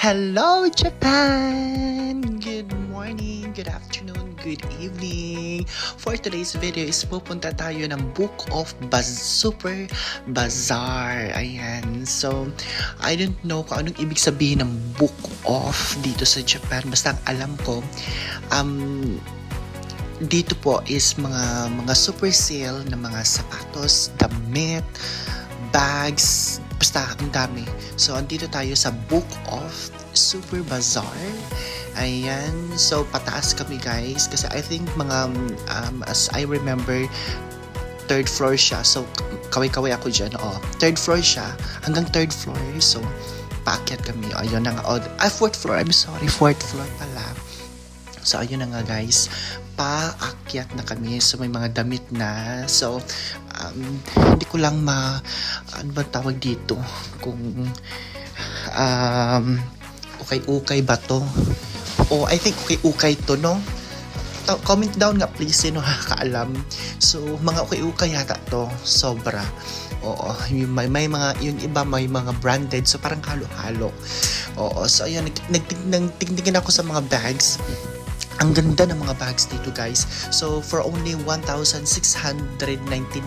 Hello, Japan! Good morning, good afternoon, good evening. For today's video is pupunta tayo ng Book of Baz Super Bazaar. Ayan. So, I don't know kung anong ibig sabihin ng Book of dito sa Japan. Basta ang alam ko, um, dito po is mga mga super sale na mga sapatos, damit, bags, basta ang dami. So, andito tayo sa Book of Super Bazaar. Ayan. So, pataas kami guys. Kasi I think mga, um, as I remember, third floor siya. So, kaway-kaway ako dyan. Oh, third floor siya. Hanggang third floor. So, paakyat kami. Ayun na nga. Oh, ah, fourth floor. I'm sorry. Fourth floor pala. So, ayun na nga guys. Paakyat na kami. So, may mga damit na. So, um, hindi ko lang ma... Ano ba tawag dito? Kung... Um, ukay-ukay ba to? O, I think ukay-ukay to, no? Ta- comment down nga please sino nakakaalam. So, mga ukay-ukay yata to. Sobra. Oo, may, may mga, yung iba may mga branded, so parang halo-halo. Oo, so ayun, nag, nagtignan, tignan ako sa mga bags. Ang ganda ng mga bags dito guys. So for only 1,619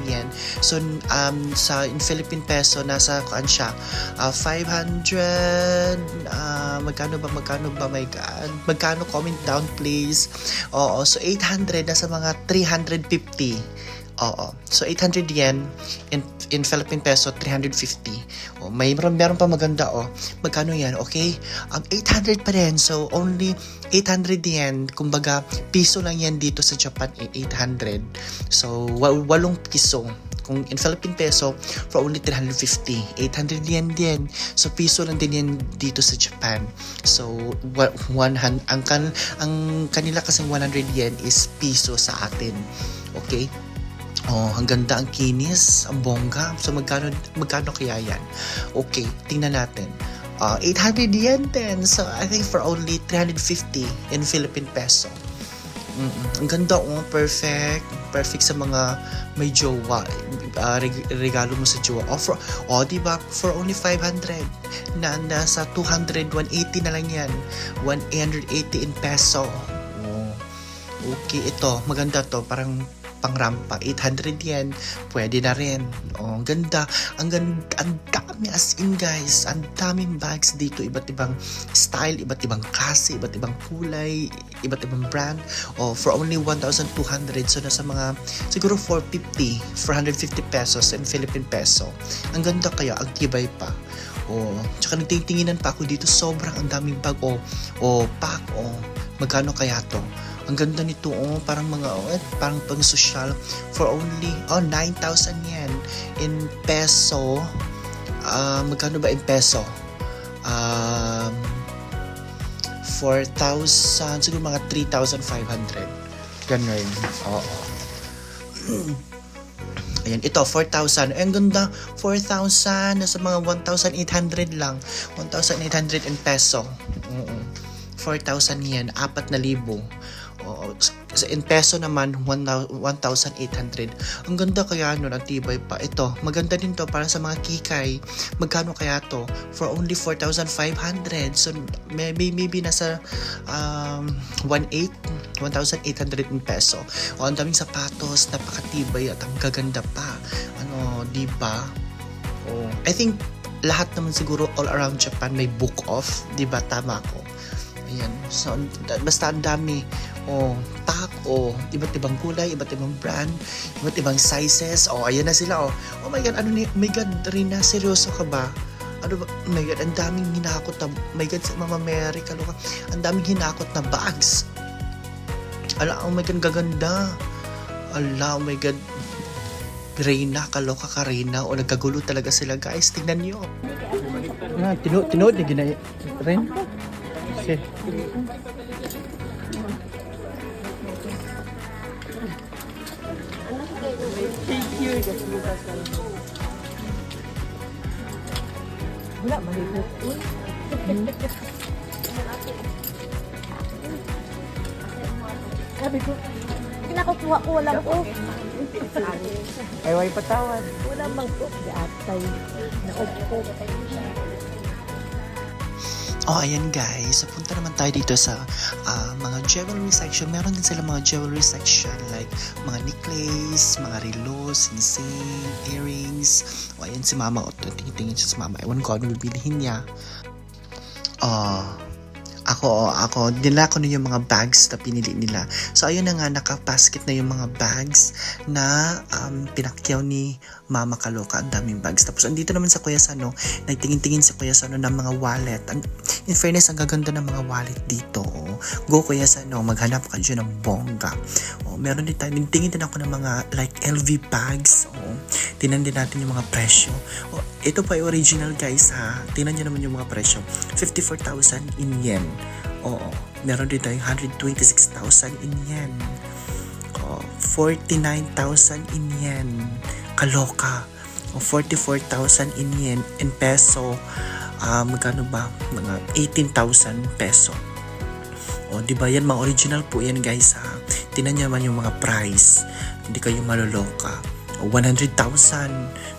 yen. So um sa in Philippine peso nasa kuan siya uh, 500 uh, magkano ba magkano ba my god. Magkano comment down please. Oo, so 800 nasa mga 350. Oo. So 800 yen in in Philippine peso 350. Oh, may meron, meron pa maganda oh. Magkano 'yan? Okay? Um 800 pa rin. So only 800 yen. Kumbaga piso lang 'yan dito sa Japan eh, 800. So wa- walong piso kung in Philippine peso for only 350 800 yen din so piso lang din yan dito sa Japan so wa- one hand, ang kan ang kanila kasing 100 yen is piso sa atin okay Oh, ang ganda ang kinis, ang bongga. So magkano magkano kaya 'yan? Okay, tingnan natin. Uh, 800 yen din. So I think for only 350 in Philippine peso. Mm-mm. Ang ganda oh, perfect. Perfect sa mga may jowa. Uh, reg- regalo mo sa jowa. Oh, for, oh di ba? For only 500. Na nasa 200, 180 na lang 'yan. 180 in peso. Oh. Okay, ito, maganda to. Parang pangrampa, 800 yen, pwede na rin. Oh, ang ganda. Ang ganda, ang dami as in guys. Ang daming bags dito, iba't ibang style, iba't ibang klase, iba't ibang kulay, iba't ibang brand. Oh, for only 1,200. So, nasa mga, siguro 450, 450 pesos in Philippine peso. Ang ganda kaya, ang tibay pa. Oh, tsaka nagtitinginan pa ako dito, sobrang ang daming bag. Oh, oh, pack, oh. Magkano kaya to? Ang ganda nito, oh, parang mga, oh, eh, parang pang social for only, oh, 9,000 yen in peso. Uh, magkano ba in peso? Um, 4,000, siguro mga 3,500. Ganun. Oo. Ayan, ito, 4,000. Ay, ang ganda, 4,000. Nasa mga 1,800 lang. 1,800 in peso. Oo. 4,000 yen, 4,000. Sa in peso naman, 1,800. Ang ganda kaya nun, ang tibay pa. Ito, maganda din to para sa mga kikay. Magkano kaya to? For only 4,500. So, maybe, maybe nasa um, 1,800 1,800 in peso. O, ang daming sapatos, napakatibay at ang gaganda pa. Ano, di ba? Oh, I think lahat naman siguro all around Japan may book off, di ba? Tama ako. Ayan. So, basta ang dami. Oh, pack, oh, iba't ibang kulay, iba't ibang brand, iba't ibang sizes. Oh, ayan na sila, oh. Oh my God, ano ni, my God, Rina, seryoso ka ba? Ano ba, oh my God, ang daming hinakot na, oh my God, sa Mama Mary, kaloka, ang daming hinakot na bags. Ala, oh my God, gaganda. Ala, oh my God, Reyna, kaloka ka Reyna, o nagkagulo talaga sila guys, tingnan nyo. Ah, tinood, tinood ginay rin. Kasi Wala, malipot. Sabi ko, kinakukuha ko walang ko. ay way patawad. Walang ko. Di atay. Nakupo. Oh, ayan guys. Punta naman tayo dito sa ah, mga jewelry section. Meron din sila mga jewelry section like mga necklace, mga relo, singsing, earrings. O, ayan si mama. O, tingin siya sa mama. Ewan ko ano bibilihin niya. Oh, ako, ako, nila ko na yung mga bags na pinili nila. So, ayun na nga, nakapasket na yung mga bags na um, pinakyaw ni Mama Kaloka. Ang daming bags. Tapos, andito naman sa Kuya Sano, nagtingin-tingin sa Kuya Sano ng mga wallet. Ang, in fairness, ang gaganda ng mga wallet dito. Oh. Go Kuya Sano, maghanap ka dyan ng bongga. Oh, meron din tayo, tingin din ako ng mga like LV bags. Oh. Tinan din natin yung mga presyo. Oh, ito pa yung original guys ha. Tingnan nyo naman yung mga presyo. 54,000 in yen. Oo. Meron din tayong 126,000 in yen. Oh, 49,000 in yen. Kaloka. O 44,000 in yen. In peso, ah magkano ba? Mga 18,000 peso. O, di ba yan mga original po yan guys ha. Tingnan nyo naman yung mga price. Hindi kayo maloloka. O, 100,000.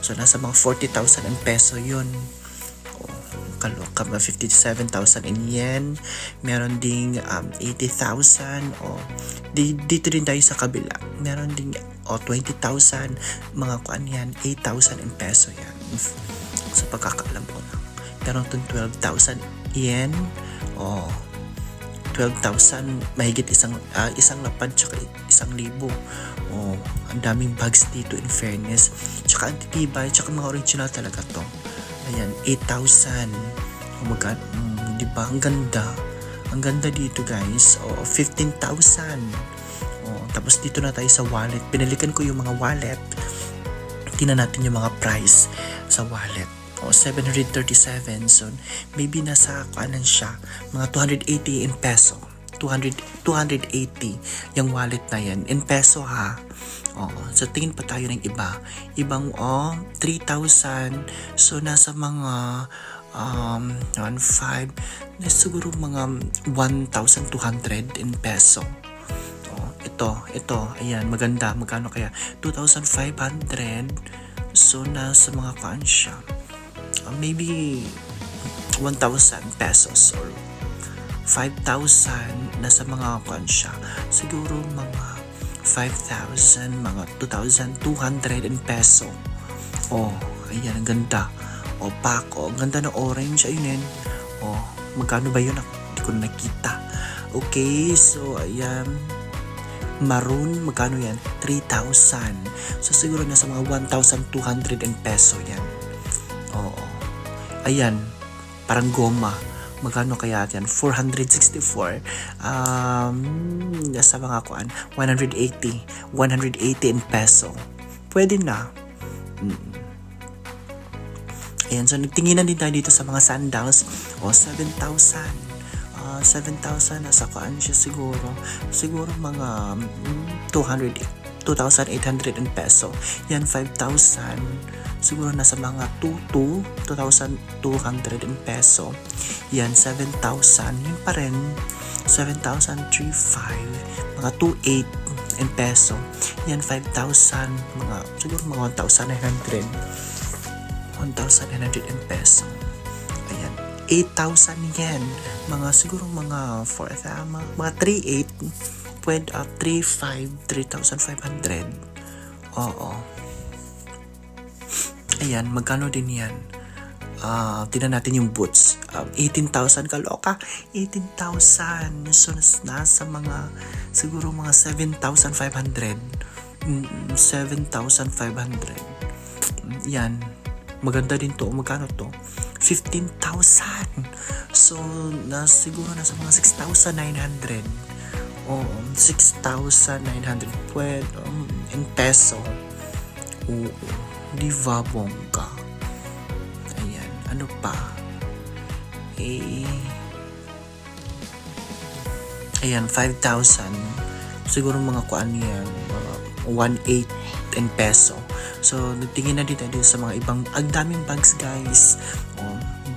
So, nasa mga 40,000 ang peso yun. Kaloka ba? 57,000 in yen. Meron ding um, 80,000. O, di, dito din tayo sa kabila. Meron ding o, 20,000. Mga kuan yan. 8,000 in peso yan. Sa pagkakaalam ko na. Meron itong 12,000 yen. O, 12,000 mahigit isang ah, isang lapad tsaka isang libo. Oh ang daming bags dito in fairness. Tsaka ang titibay tsaka mga original talaga to. Ayan 8,000 oh my god mm, di ba? Ang ganda. Ang ganda dito guys. Oh 15,000 oh tapos dito na tayo sa wallet. Pinalikan ko yung mga wallet. Tingnan natin yung mga price sa wallet o 737 so maybe nasa kuanan siya mga 280 in peso 200 280 yung wallet na yan in peso ha Oo. So, tingin pa tayo ng iba. Ibang, oh, 3,000. So, nasa mga, um, 1,500. na siguro mga 1,200 in peso. Ito, ito, ayan, maganda. Magkano kaya? 2,500. So, nasa mga kaan siya. Maybe 1,000 pesos or 5,000 nasa mga kaan siya. Siguro mga 5,000, mga 2,200 in peso. Oh, ayan, ang ganda. O, oh, ang ganda ng orange, ayun yun. Oh, magkano ba yun? Hindi ko na nakita. Okay, so, ayan. Maroon, magkano yan? 3,000. So, siguro nasa mga 1,200 in peso yan. Ayan, parang goma. Magkano kaya yan? 464. Um, nasa mga kuan, 180. 180 in peso. Pwede na. Mm. Ayan, so nagtinginan din tayo dito sa mga sandals. O, 7,000. Ah, 7,000 nasa kuan siya siguro. Siguro mga mm, 200, 2,800 in peso. Yan, 5,000 siguro nasa mga 2 to 2,200 in peso. Yan, 7,000. Yun pa rin, 7,035. Mga 2,800 in peso. Yan, 5,000. Mga, siguro mga 1,900. 1,900 in peso. Ayan. 8,000 yen. Mga, siguro mga 4,000. Mga, mga 3,800. Pwede, uh, 3,500. 3,500. Oo. Ayan, magkano din yan? Ah, tingnan natin yung boots. Um, 18,000 kaloka. 18,000. So, nas- nasa mga, siguro mga 7,500. Mm, 7,500. Mm, Yan. Maganda din to. Magkano to? 15,000. So, na, siguro nasa mga 6,900. Oo, 6,900. Pwede, um, in peso. Oo. Di ba bongga? Ayan. Ano pa? Eh... Ayan, 5,000. Siguro mga kuan yan. Mga 1,800 in peso. So, nagtingin na dito dito sa mga ibang... Ang daming bags, guys. O,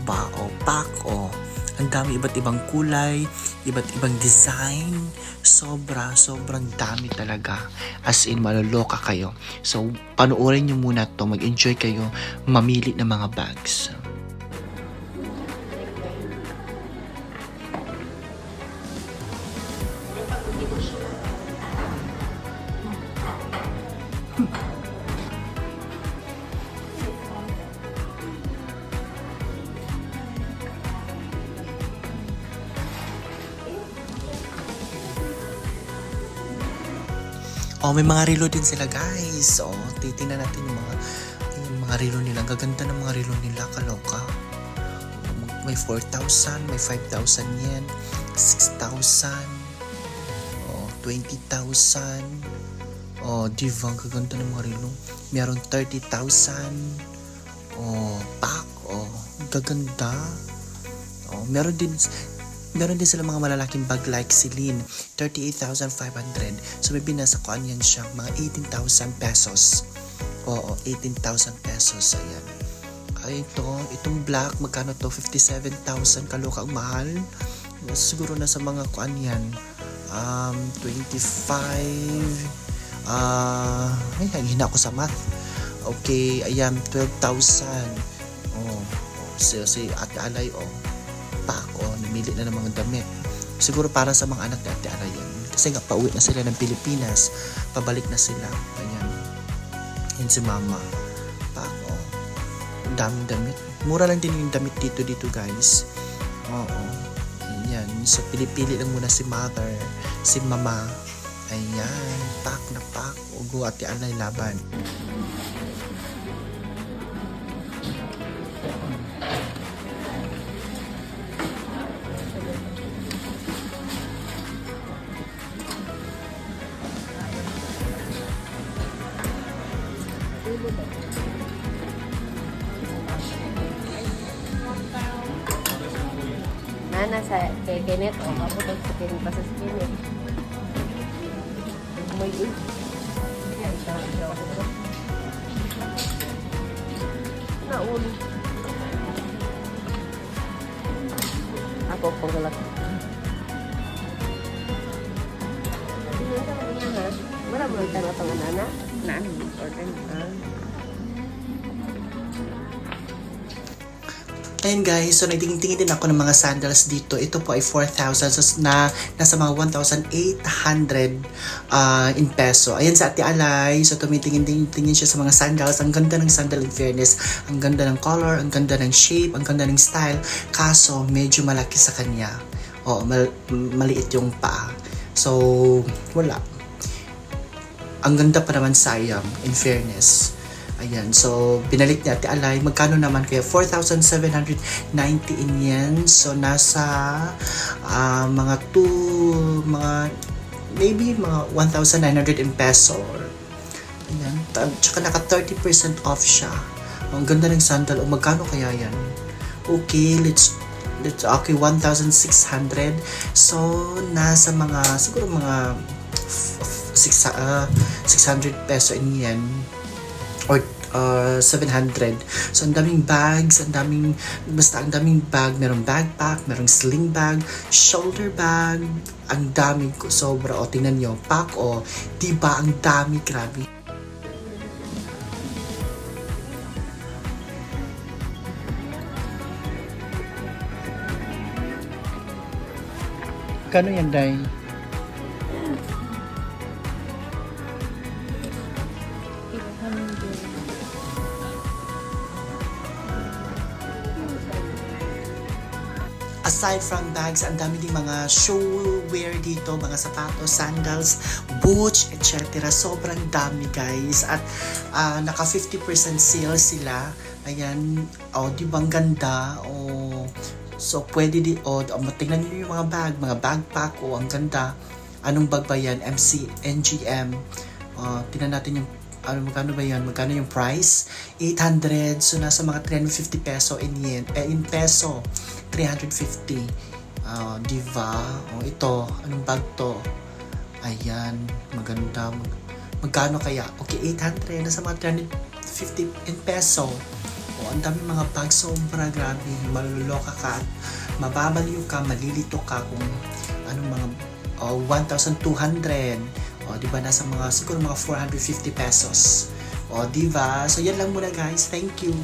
ba, o, pack, o. Ang dami iba't ibang kulay, iba't ibang design. Sobra, sobrang dami talaga. As in, maloloka kayo. So, panoorin nyo muna to. Mag-enjoy kayo mamili ng mga bags. Oh, may mga relo din sila, guys. Oh, titingnan natin yung mga yung mga relo nila. Gaganda ng mga relo nila, kaloka. May 4,000, may 5,000 yen, 6,000, oh, 20,000. Oh, diva, ang gaganda ng mga relo. Meron 30,000. Oh, pack. Oh, gaganda. Oh, meron din meron din sila mga malalaking bag like si Lynn, 38,500. So may binasa ko yan siya, mga 18,000 pesos. Oo, 18,000 pesos. Ayan. Ay, ito, itong black, magkano to? 57,000 kaloka ang mahal. Siguro na sa mga kuan yan. Um, 25. Ah, ay, hina ako sa math. Okay, ayan, 12,000. Oh, oh, si, si Ate Alay, oh pa ako, namili na ng mga damit. Siguro para sa mga anak ni Ate Ara yan. Kasi nga, pauwi na sila ng Pilipinas. Pabalik na sila. Ayan. Yan si Mama. Pa ako. Daming damit. Mura lang din yung damit dito dito guys. Oo. Ayan. So, pili-pili lang muna si Mother. Si Mama. Ayan. Pak na pak. Ugo Ate Alay laban. Kenneth o kaputog sa Kenneth pa sa Kenneth. May yun. Naulo. Ako pong galak. Wala mo lang tanong pang nana? Nana, order na. Ayan guys, so nagtingin-tingin din ako ng mga sandals dito. Ito po ay 4,000 so na nasa mga 1,800 uh, in peso. Ayan sa Ate Alay, so tumitingin-tingin siya sa mga sandals. Ang ganda ng sandal in fairness. Ang ganda ng color, ang ganda ng shape, ang ganda ng style. Kaso, medyo malaki sa kanya. O, mal- maliit yung paa. So, wala. Ang ganda pa naman sayang, in fairness. Ayan, so binalik ni Ate Alay. Magkano naman kaya? 4,790 in yen. So nasa ah, mga 2, mga maybe mga 1,900 in peso. Ayan. Tsaka naka 30% off siya. Ang ganda ng sandal. O magkano kaya yan? Okay, let's let's okay 1,600. So nasa mga siguro mga f- f- six, ah, 600 peso in yen or uh, 700. So, ang daming bags, ang daming, basta ang daming bag. Merong backpack, merong sling bag, shoulder bag, ang dami ko, sobra. O, tingnan nyo, pack, o, diba, ang dami, grabe. Kano yan, Day? Aside from bags, ang dami ding mga shoe wear dito, mga sapatos, sandals, boots, etc. Sobrang dami guys. At ah, naka 50% sale sila. Ayan, oh, di ba ang ganda? Oh, so pwede di, oh, oh tingnan niyo yung mga bag, mga backpack, oh, ang ganda. Anong bag ba yan? MC, NGM. Uh, tingnan natin yung ano magkano ba yan? Magkano yung price? 800. So nasa mga 350 peso in yen, eh, in peso. 350. Ah, diva. Oh, ito, anong bag to? Ayan, maganda. Mag- magkano kaya? Okay, 800. Nasa mga 350 in peso. Oh, ang dami mga bag. Sobra grabe. Maluloka ka. Mababaliw ka, malilito ka kung anong mga oh, 1,200. O, di ba? Nasa mga, siguro mga 450 pesos. O, di ba? So, yan lang muna guys. Thank you.